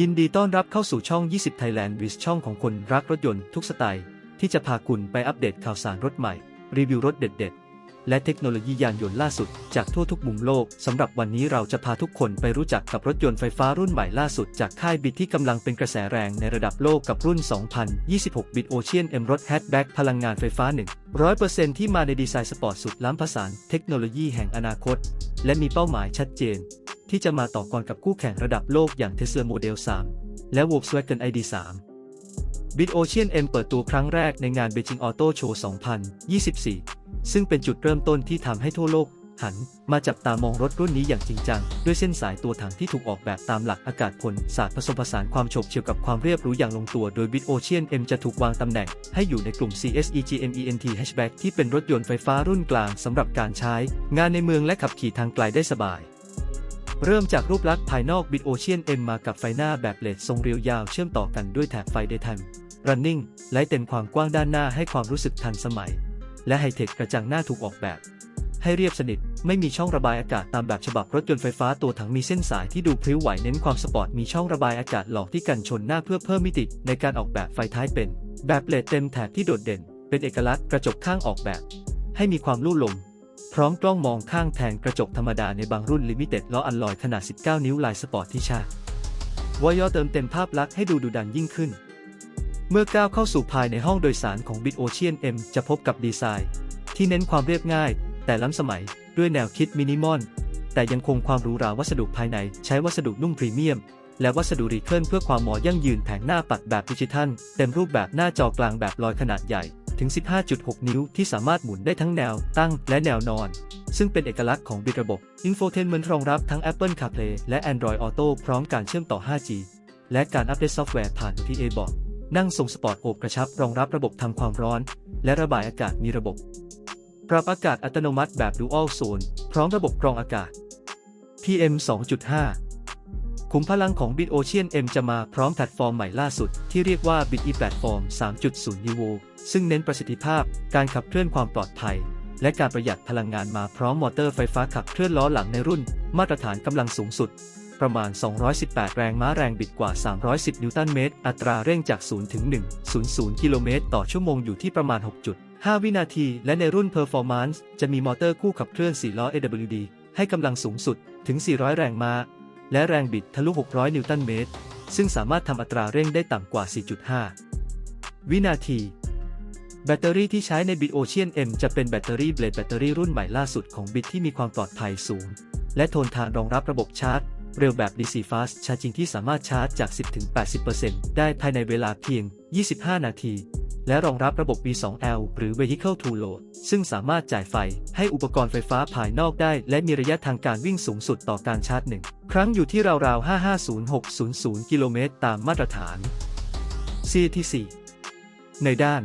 ยินดีต้อนรับเข้าสู่ช่อง 20 Thailand w i z ช่องของคนรักรถยนต์ทุกสไตล์ ที่จะพาคุณไปอัปเดตข่าวสารรถใหม่ รีวิวรถเด็ด ๆ และเทคโนโลยียานยนต์ล่าสุด จากทั่วทุกมุมโลก สำหรับวันนี้เราจะพาทุกคนไปรู้จักกับรถยนต์ไฟฟ้ารุ่นใหม่ล่าสุด จากค่ายบิดที่กำลังเป็นกระแสแรงในระดับโลกกับรุ่น 2026 บิดโอเชียนเอ็มรถแฮชแบ็กพลังงานไฟฟ้า 100%ที่มาในดีไซน์สปอร์ตสุดล้ำผสานเทคโนโลยีแห่งอนาคต และมีเป้าหมายชัดเจน ที่จะมาต่อกรกับคู่แข่งระดับโลกอย่าง Tesla Model 3 และ Volkswagen ID3 b i t Ocean M เปิดตัวครั้งแรกในงาน Beijing Auto Show 2024 ซึ่งเป็นจุดเริ่มต้นที่ทำให้ทั่วโลก หันมาจับตามองรถรุ่นนี้อย่างจริงจัง ด้วยเส้นสายตัวถังที่ถูกออกแบบตามหลักอากาศพลศาสตร์ผสมผสานความโฉบเฉี่ยวกับความเรียบรูอย่างลงตัว โดย b i t Ocean M จะถูกวางตำแหน่ง ให้อยู่ในกลุ่ม CSEGMENT Hatchback ที่เป็นรถยนต์ไฟฟ้ารุ่นกลางสำหรับการใช้ งานในเมืองและขับขี่ทางไกลได้สบาย เริ่มจากรูปลักษณ์ภายนอก Bit Ocean M มมากับไฟหน้าแบบเลดทรงเรียวยาวเชื่อมต่อกันด้วยแถบไฟ Daytime Running ไลท์เต็มความกว้างด้านหน้าให้ความรู้สึกทันสมัย และไฮเทคกระจังหน้าถูกออกแบบ ให้เรียบสนิท ไม่มีช่องระบายอากาศตามแบบฉบับรถยนต์ไฟฟ้าตัวถังมีเส้นสายที่ดูพริ้วไหวเน้นความสปอร์ตมีช่องระบายอากาศหลอกที่กันชนหน้าเพื่อเพิ่มมิติในการออกแบบไฟท้ายเป็น แบบเลดเต็มแถบที่โดดเด่น เป็นเอกลักษณ์กระจกข้างออกแบบ ให้มีความลู่ลม พร้อมกล้องมองข้างแทนกระจกธรรมดาในบางรุ่นลิมิเต็ดล้ออัลลอยขนาด 19 นิ้วลายสปอร์ตที่ชาวอยอเติมเต็มภาพลักษณ์ให้ดูดุดันยิ่งขึ้น เมื่อก้าวเข้าสู่ภายในห้องโดยสารของ Bit Ocean M จะพบกับดีไซน์ ที่เน้นความเรียบง่าย แต่ล้ำสมัยด้วยแนวคิดมินิมอลแต่ยังคงความหรูหราวัสดุภายในใช้วัสดุนุ่มพรีเมียม และวัสดุรีเคิลเพื่อความหมอยั่งยืนแผงหน้าปัดแบบดิจิทัล เต็มรูปแบบหน้าจอกลางแบบลอยขนาดใหญ่ ถึง 15.6 นิ้วที่สามารถหมุนได้ทั้งแนวตั้งและแนวนอน ซึ่งเป็นเอกลักษณ์ของบิดระบบ Infotainment รองรับทั้ง Apple CarPlay และ Android Auto พร้อมการเชื่อมต่อ 5G และการอัปเดตซอฟต์แวร์ผ่าน OTA บอก นั่งทรงสปอร์ตโอบกระชับรองรับระบบทำความร้อน และระบายอากาศมีระบบ ปรับอากาศอัตโนมัติแบบ Dual Zone พร้อมระบบกรองอากาศ PM 2.5 ขุมพลังของ Bit Ocean M จะมาพร้อมแพลตฟอร์มใหม่ล่าสุด ที่เรียกว่า Bit E Platform 3.0 Evo ซึ่งเน้นประสิทธิภาพ การขับเคลื่อนความปลอดภัย และการประหยัดพลังงานมาพร้อมมอเตอร์ไฟฟ้าขับเคลื่อนล้อหลังในรุ่น มาตรฐานกำลังสูงสุด ประมาณ 218 แรงม้าแรงบิดกว่า 310 นิวตันเมตร อัตราเร่งจาก 0 ถึง 1 00 กิโลเมตรต่อชั่วโมงอยู่ที่ประมาณ 6.5 วินาที และในรุ่น Performance จะมีมอเตอร์คู่ขับเคลื่อน4ล้อ AWD ให้กำลังสูงสุดถึง 400 แรงม้า และแรงบิดทะลุ 600 นิวตันเมตร ซึ่งสามารถทำอัตราเร่งได้ต่ำกว่า 4.5 วินาที แบตเตอรี่ที่ใช้ใน Bit Ocean M จะเป็นแบตเตอรี่เบลดแบตเตอรี่รุ่นใหม่ล่าสุดของ Bit ที่มีความปลอดภัยสูง และทนทานรองรับระบบชาร์จ เร็วแบบ DC Fast Charging ที่สามารถชาร์จจาก 10-80%ได้ภายในเวลาเพียง 25 นาทีและรองรับระบบ V2L หรือ Vehicle to Load ซึ่งสามารถจ่ายไฟให้อุปกรณ์ไฟฟ้าภายนอกได้ และมีระยะทางการวิ่งสูงสุดต่อการชาร์จหนึ่ง รั้งอยู่ที่ราวๆ 550-600 กิโลเมตรตามมาตรฐาน CTC ในด้าน